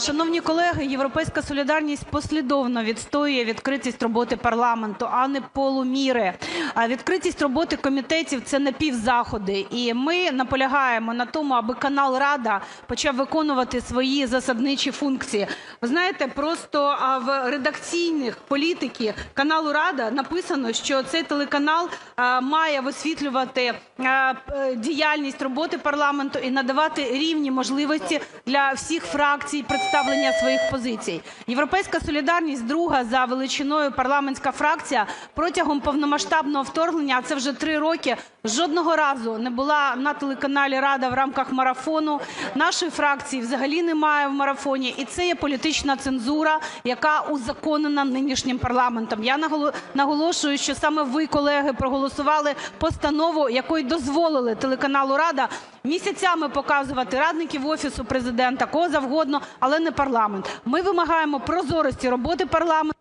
Шановні колеги, "Європейська солідарність" послідовно відстоює відкритість роботи парламенту, а не полуміри. Відкритість роботи комітетів – це напівзаходи. І ми наполягаємо на тому, аби канал "Рада" почав виконувати свої засадничі функції. Ви знаєте, просто в редакційних політики каналу "Рада" написано, що цей телеканал має висвітлювати діяльність роботи парламенту і надавати рівні можливості для всіх фракцій представлення своїх позицій. "Європейська солідарність" – друга за величиною парламентська фракція протягом повномасштабного вторгнення, а це вже три роки, жодного разу не була на телеканалі "Рада" в рамках марафону. Нашої фракції взагалі немає в марафоні. І це є політична цензура, яка узаконена нинішнім парламентом. Я наголошую, що саме ви, колеги, проголосували постанову, якою дозволили телеканалу "Рада" місяцями показувати радників Офісу Президента, кого завгодно, але не парламент. Ми вимагаємо прозорості роботи парламенту.